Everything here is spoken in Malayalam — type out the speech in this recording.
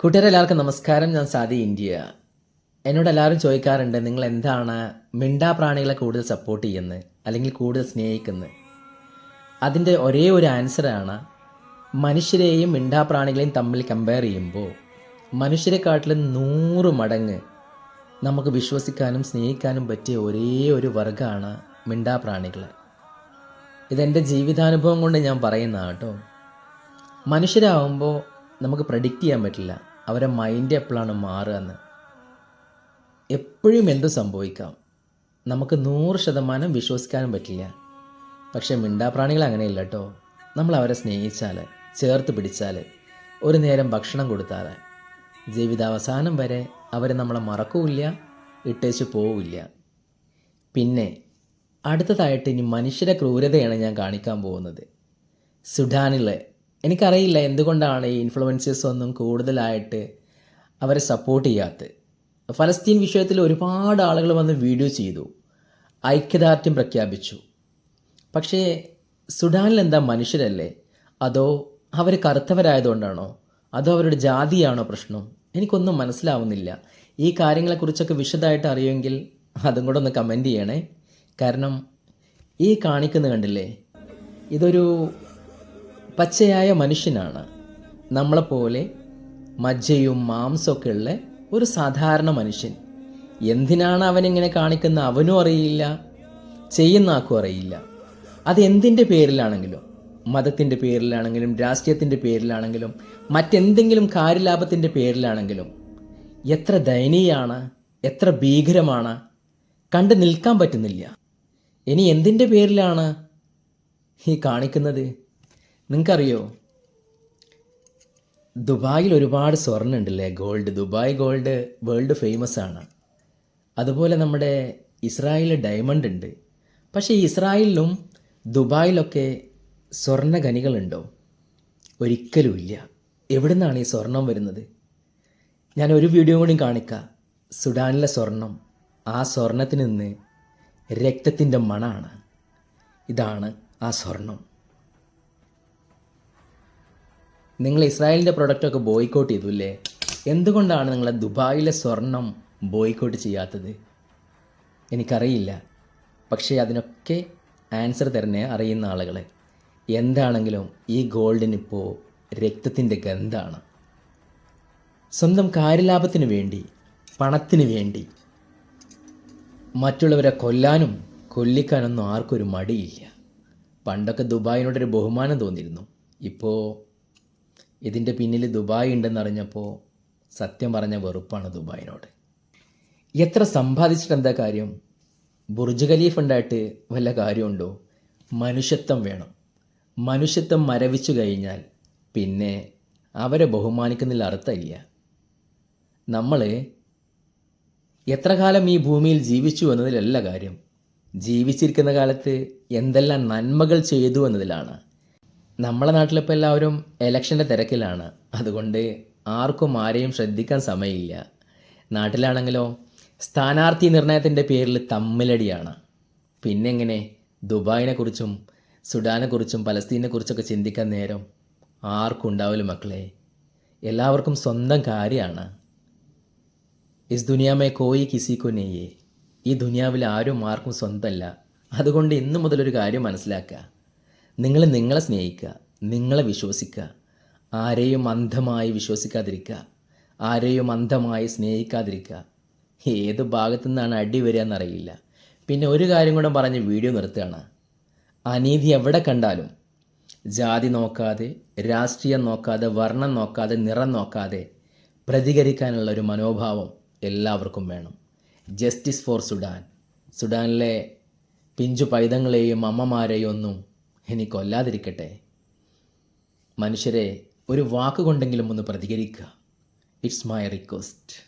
കൂട്ടുകാരെല്ലാവർക്കും നമസ്കാരം. ഞാൻ സാദി ഇന്ത്യ. എന്നോട് എല്ലാവരും ചോദിക്കാറുണ്ട് നിങ്ങൾ എന്താണ് മിണ്ടാ പ്രാണികളെ കൂടുതൽ സപ്പോർട്ട് ചെയ്യുന്നത് അല്ലെങ്കിൽ കൂടുതൽ സ്നേഹിക്കുന്നത്? അതിന്റെ ഒരേ ഒരു ആൻസറാണ് മനുഷ്യരെയും മിണ്ടാ പ്രാണികളെയും തമ്മിൽ കമ്പയർ ചെയ്യുമ്പോൾ മനുഷ്യരെക്കാട്ടിലും നൂറ് മടങ്ങ് നമുക്ക് വിശ്വസിക്കാനും സ്നേഹിക്കാനും പറ്റിയ ഒരേ ഒരു വർഗമാണ് മിണ്ടാ പ്രാണികൾ ഇതെന്റെ ജീവിതാനുഭവം കൊണ്ട് ഞാൻ പറയുന്ന കേട്ടോ മനുഷ്യരാകുമ്പോൾ നമുക്ക് പ്രഡിക്റ്റ് ചെയ്യാൻ പറ്റില്ല. അവരെ മൈൻഡ് എപ്പോഴാണ് മാറുക എന്ന് എപ്പോഴും എന്ത് സംഭവിക്കാം? നമുക്ക് നൂറ് ശതമാനം വിശ്വസിക്കാനും പറ്റില്ല. പക്ഷേ മിണ്ടാപ്രാണികൾ അങ്ങനെയില്ല കേട്ടോ നമ്മൾ അവരെ സ്നേഹിച്ചാൽ ചേർത്ത് പിടിച്ചാൽ ഒരു നേരം ഭക്ഷണം കൊടുത്താൽ ജീവിതാവസാനം വരെ അവർ നമ്മളെ മറക്കൂല്ല ഇട്ടേച്ച് പോവില്ല. പിന്നെ അടുത്തതായിട്ട് ഇനി മനുഷ്യരെ ക്രൂരതയാണ് ഞാൻ കാണിക്കാൻ പോകുന്നത്. സുഡാനിലെ എനിക്കറിയില്ല എന്തുകൊണ്ടാണ് ഈ ഇൻഫ്ലുവൻസേഴ്സ് ഒന്നും കൂടുതലായിട്ട് അവരെ സപ്പോർട്ട് ചെയ്യാത്തത്. ഫലസ്തീൻ വിഷയത്തിൽ ഒരുപാട് ആളുകൾ വന്ന് വീഡിയോ ചെയ്തു. ഐക്യദാർഢ്യം പ്രഖ്യാപിച്ചു. പക്ഷേ സുഡാനിൽ എന്താ മനുഷ്യരല്ലേ? അതോ അവർ കറുത്തവരായതുകൊണ്ടാണോ? അതോ അവരുടെ ജാതിയാണോ പ്രശ്നം? എനിക്കൊന്നും മനസ്സിലാവുന്നില്ല. ഈ കാര്യങ്ങളെക്കുറിച്ചൊക്കെ വിശദമായിട്ട് അറിയുമെങ്കിൽ അതും കൂടെ ഒന്ന് കമന്റ് ചെയ്യണേ. കാരണം ഈ കാണിക്കുന്ന കണ്ടില്ലേ? ഇതൊരു പച്ചയായ മനുഷ്യനാണ്. നമ്മളെപ്പോലെ മജ്ജയും മാംസമൊക്കെ ഉള്ള ഒരു സാധാരണ മനുഷ്യൻ. എന്തിനാണ് അവനിങ്ങനെ കാണിക്കുന്ന അവനും അറിയില്ല ചെയ്യുന്ന ആക്കും അറിയില്ല. അത് എന്തിന്റെ പേരിലാണെങ്കിലും മതത്തിന്റെ പേരിലാണെങ്കിലും രാഷ്ട്രീയത്തിന്റെ പേരിലാണെങ്കിലും മറ്റെന്തെങ്കിലും കാര്യലാഭത്തിന്റെ പേരിലാണെങ്കിലും എത്ര ദയനീയാണ് എത്ര ഭീകരമാണ് കണ്ടു നിൽക്കാൻ പറ്റുന്നില്ല. ഇനി എന്തിന്റെ പേരിലാണ് ഈ കാണിക്കുന്നത്? നിങ്ങൾക്കറിയോ? ദുബായിൽ ഒരുപാട് സ്വർണം ഉണ്ടല്ലേ gold Dubai gold world famous ആണ്. അതുപോലെ നമ്മുടെ ഇസ്രായേലിൽ ഡയമണ്ട് ഉണ്ട്. പക്ഷേ ഇസ്രായേലിലും ദുബായിലൊക്കെ സ്വർണ ഖനികളുണ്ടോ ഒരിക്കലുമില്ല. എവിടെ നിന്നാണ് ഈ സ്വർണം വരുന്നത്? ഞാൻ ഒരു വീഡിയോ കൂടി കാണിക്കാം. സുഡാനിലെ സ്വർണം. ആ സ്വർണത്തിൽ നിന്ന് രക്തത്തിന്റെ മണമാണ് ഇതാണ് ആ സ്വർണം. നിങ്ങൾ ഇസ്രായേലിന്റെ പ്രൊഡക്റ്റൊക്കെ ബോയ്ക്കോട്ട് ചെയ്തു അല്ലേ എന്തുകൊണ്ടാണ് നിങ്ങൾ ദുബായിലെ സ്വർണം ബോയ്ക്കോട്ട് ചെയ്യാത്തത്? എനിക്കറിയില്ല. പക്ഷേ അതിനൊക്കെ ആൻസർ തരണേ അറിയുന്ന ആളുകൾ എന്താണെങ്കിലും ഈ ഗോൾഡിനിപ്പോൾ രക്തത്തിന്റെ ഗന്ധമാണ് സ്വന്തം കാര്യലാഭത്തിന് വേണ്ടി പണത്തിന് വേണ്ടി. മറ്റുള്ളവരെ കൊല്ലാനും കൊല്ലിക്കാനൊന്നും ആർക്കൊരു മടിയില്ല. പണ്ടൊക്കെ ദുബായിനോടൊരു ബഹുമാനം തോന്നിയിരുന്നു. ഇപ്പോൾ ഇതിന്റെ പിന്നിൽ ദുബായ് ഉണ്ടെന്നറിഞ്ഞപ്പോൾ സത്യം പറഞ്ഞ വെറുപ്പാണ് ദുബായിനോട്. എത്ര സമ്പാദിച്ചിട്ട് എന്താ കാര്യം? ബുർജ് ഖലീഫ് ഉണ്ടായിട്ട് വല്ല കാര്യമുണ്ടോ? മനുഷ്യത്വം വേണം. മനുഷ്യത്വം മരവിച്ചു കഴിഞ്ഞാൽ പിന്നെ അവരെ ബഹുമാനിക്കുന്നതിൽ അർത്ഥമില്ല. നമ്മൾ എത്ര കാലം ഈ ഭൂമിയിൽ ജീവിച്ചു എന്നതിലല്ല കാര്യം. ജീവിച്ചിരിക്കുന്ന കാലത്ത് എന്തെല്ലാം നന്മകൾ ചെയ്തു എന്നതിലാണ്. നമ്മളെ നാട്ടിലിപ്പോൾ എല്ലാവരും ഇലക്ഷന്റെ തിരക്കിലാണ്. അതുകൊണ്ട് ആർക്കും ആരെയും ശ്രദ്ധിക്കാൻ സമയമില്ല. നാട്ടിലാണെങ്കിലോ സ്ഥാനാർത്ഥി നിർണയത്തിന്റെ പേരിൽ തമ്മിലടിയാണ്. പിന്നെ എങ്ങനെ ദുബായിനെക്കുറിച്ചും സുഡാനെക്കുറിച്ചും പലസ്തീനെക്കുറിച്ചൊക്കെ ചിന്തിക്കാൻ നേരം ആർക്കും ഉണ്ടാവില്ല മക്കളെ. എല്ലാവർക്കും സ്വന്തം കാര്യമാണ്. ഇസ് ദുനിയാമേ കോയി കിസി നെയ്യേ. ഈ ദുനിയാവിൽ ആരും ആർക്കും സ്വന്തമല്ല. അതുകൊണ്ട് ഇന്നു മുതലൊരു കാര്യം മനസ്സിലാക്കുക. നിങ്ങൾ നിങ്ങളെ സ്നേഹിക്കുക നിങ്ങളെ വിശ്വസിക്കുക ആരെയും അന്ധമായി വിശ്വസിക്കാതിരിക്കുക ആരെയും അന്ധമായി സ്നേഹിക്കാതിരിക്കുക. ഏത് ഭാഗത്തു നിന്നാണ് അടി വരിക എന്നറിയില്ല. പിന്നെ ഒരു കാര്യം കൂടെ പറഞ്ഞ് വീഡിയോ നിർത്തുകയാണ്. അനീതി എവിടെ കണ്ടാലും ജാതി നോക്കാതെ രാഷ്ട്രീയം നോക്കാതെ വർണം നോക്കാതെ നിറം നോക്കാതെ പ്രതികരിക്കാനുള്ള ഒരു മനോഭാവം എല്ലാവർക്കും വേണം. ജസ്റ്റിസ് ഫോർ സുഡാൻ സുഡാനിലെ പിഞ്ചു പൈതങ്ങളെയും അമ്മമാരെയും ഒന്നും ഇനി കൊല്ലാതിരിക്കട്ടെ. മനുഷ്യരെ ഒരു വാക്കുകൊണ്ടെങ്കിലും ഒന്ന് പ്രതികരിക്കുക. It's my request